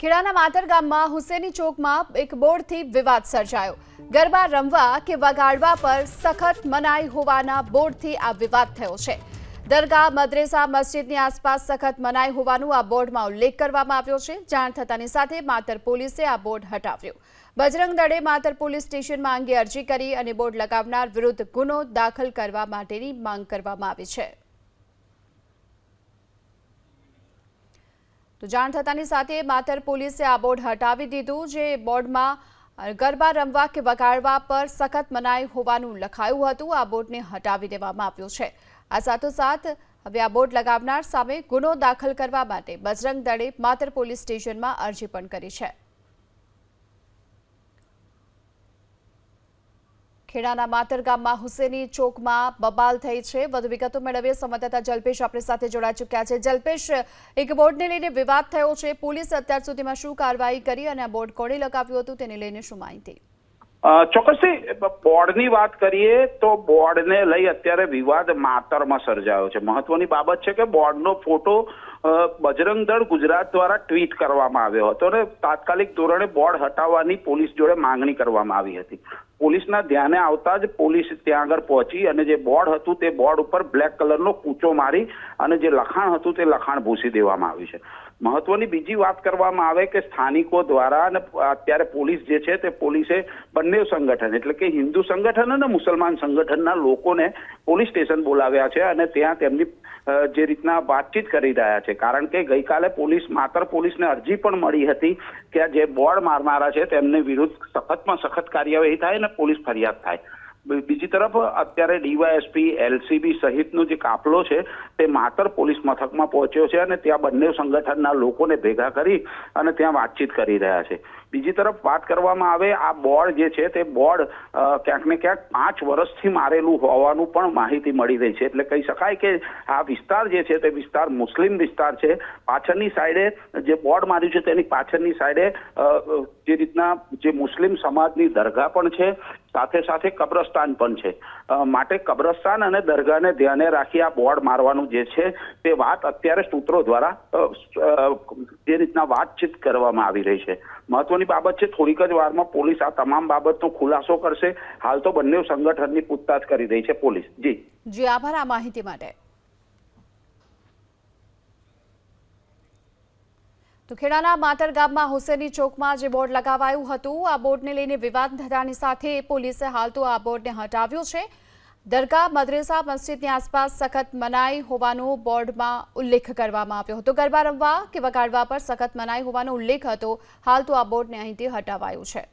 ખેડાના માતર ગામમાં હુસેની ચોકમાં એક બોર્ડથી વિવાદ સર્જાયો. ગરબા રમવા કે વગાડવા પર સખત મનાઈ હોવાના બોર્ડથી આ વિવાદ થયો છે. દરગાહ, મદ્રેસા, મસ્જિદની આસપાસ સખત મનાઈ હોવાનું આ બોર્ડમાં ઉલ્લેખ કરવામાં આવ્યો છે. જાણ થતાની સાથે માતર પોલીસે આ બોર્ડ હટાવ્યો. બજરંગ દળે માતર પોલીસ સ્ટેશનમાં અંગે અરજી કરી અને બોર્ડ લગાવનાર વિરુદ્ધ ગુનો દાખલ કરવા માટેની માંગ કરવામાં આવી છે. તો જાણ થતાની સાથે માતર પોલીસે આ બોર્ડ હટાવી દીધું, જે બોર્ડમાં ગરબા રમવા કે વગાડવા પર સખત મનાઈ હોવાનું લખાયું હતું. આ બોર્ડને હટાવી દેવામાં આવ્યું છે. આ સાથોસાથ હવે આ બોર્ડ લગાવનાર સામે ગુનો દાખલ કરવા માટે બજરંગ દળે માતર પોલીસ સ્ટેશનમાં અરજી પણ કરી છે. ખેડાના માતર હુસેની ચોકમાં બબાલ થઈ છે. વધુ વિગતો મેળવીએ. સંવાદદાતા જલ્પેશ આપણી સાથે જોડાઈ ચૂક્યા છે. જલ્પેશ, એક બોર્ડને લઈને વિવાદ થયો છે. પોલીસે અત્યાર સુધીમાં શું કાર્યવાહી કરી અને આ બોર્ડ કોણે લગાવ્યું હતું તેને લઈને શું માહિતી? ચોક્કસથી બોર્ડની વાત કરીએ તો બોર્ડને લઈ અત્યારે વિવાદ માતરમાં સર્જાયો છે. મહત્વની બાબત છે કે બોર્ડનો ફોટો બજરંગ દળ ગુજરાત દ્વારા ટ્વીટ કરવામાં આવ્યો હતો અને તાત્કાલિક ધોરણે બોર્ડ હટાવવાની પોલીસ જોડે માંગણી કરવામાં આવી હતી. પોલીસના ધ્યાને આવતા જ પોલીસ ત્યાં આગળ પહોંચી અને જે બોર્ડ હતું તે બોર્ડ ઉપર બ્લેક કલરનો કૂચો મારી અને જે લખાણ હતું તે લખાણ ભૂસી દેવામાં આવ્યું છે. મહત્વની બીજી વાત કરવામાં આવે કે સ્થાનિકો દ્વારા અને અત્યારે પોલીસ જે છે તે પોલીસે બંને સંગઠન એટલે કે હિન્દુ સંગઠન અને મુસલમાન સંગઠનના લોકોને પોલીસ સ્ટેશન બોલાવ્યા છે અને ત્યાં તેમની જે રીતના વાતચીત કરી રહ્યા છે. કારણ કે ગઈકાલે પોલીસ, માત્ર પોલીસને અરજી પણ મળી હતી કે જે બોર્ડ મારનારા છે તેમને વિરુદ્ધ સખતમાં સખત કાર્યવાહી થાય અને પોલીસ ફરિયાદ થાય બી- બીજી તરફ અત્યારે ડીવાયએસપી, એલસીબી સહિતનો જે કાફલો છે, તે માતર પોલીસ મથકમાં પહોંચ્યો છે અને ત્યાં બંને સંગઠનના લોકોને ભેગા કરી અને ત્યાં વાતચીત કરી રહ્યા છે. બીજી તરફ વાત કરવામાં આવે, આ બોર્ડ જે છે, તે બોર્ડ ક્યાંક ને ક્યાંક પાંચ વર્ષથી મારેલું હોવાનું પણ માહિતી મળી રહી છે. એટલે કહી શકાય કે આ વિસ્તાર જે છે, તે વિસ્તાર મુસ્લિમ વિસ્તાર છે. પાછળની સાઈડે જે બોર્ડ માર્યું છે, તેની પાછળની સાઈડે જે રીતના જે મુસ્લિમ સમાજની દરગાહ પણ છે સાથે સાથે કબ્રસ્તાન પણ છે. માટે કબ્રસ્તાન અને દરગાહને ધ્યાને રાખી આ બોર્ડ મારવાનું જે છે તે વાત અત્યારે સૂત્રો દ્વારા જે રીતના વાતચીત કરવામાં આવી રહી છે. મહત્વની બાબત છે થોડીક જ વારમાં પોલીસ આ તમામ બાબતનો ખુલાસો કરશે. હાલ તો બંને સંગઠનની પૂછતાછ કરી રહી છે પોલીસ. જી. જી, આભાર આ માહિતી માટે. તો ખેડાના માતર ગામમાં હુસેની ચોકમાં જે બોર્ડ લગાવાયું હતું, આ બોર્ડને લઈને વિવાદ થતાની સાથે પોલીસે હાલ તો આ બોર્ડને હટાવ્યું છે. દરગાહ મદ્રેસા મસ્જિદની આસપાસ સખત મનાઈ હોવાનો બોર્ડમાં ઉલ્લેખ કરવામાં આવ્યો હતો. ગરબા રમવા કે વગાડવા પર સખત મનાઈ હોવાનો ઉલ્લેખ હતો, હાલ તો આ બોર્ડને અહીંથી હટાવાયું છે.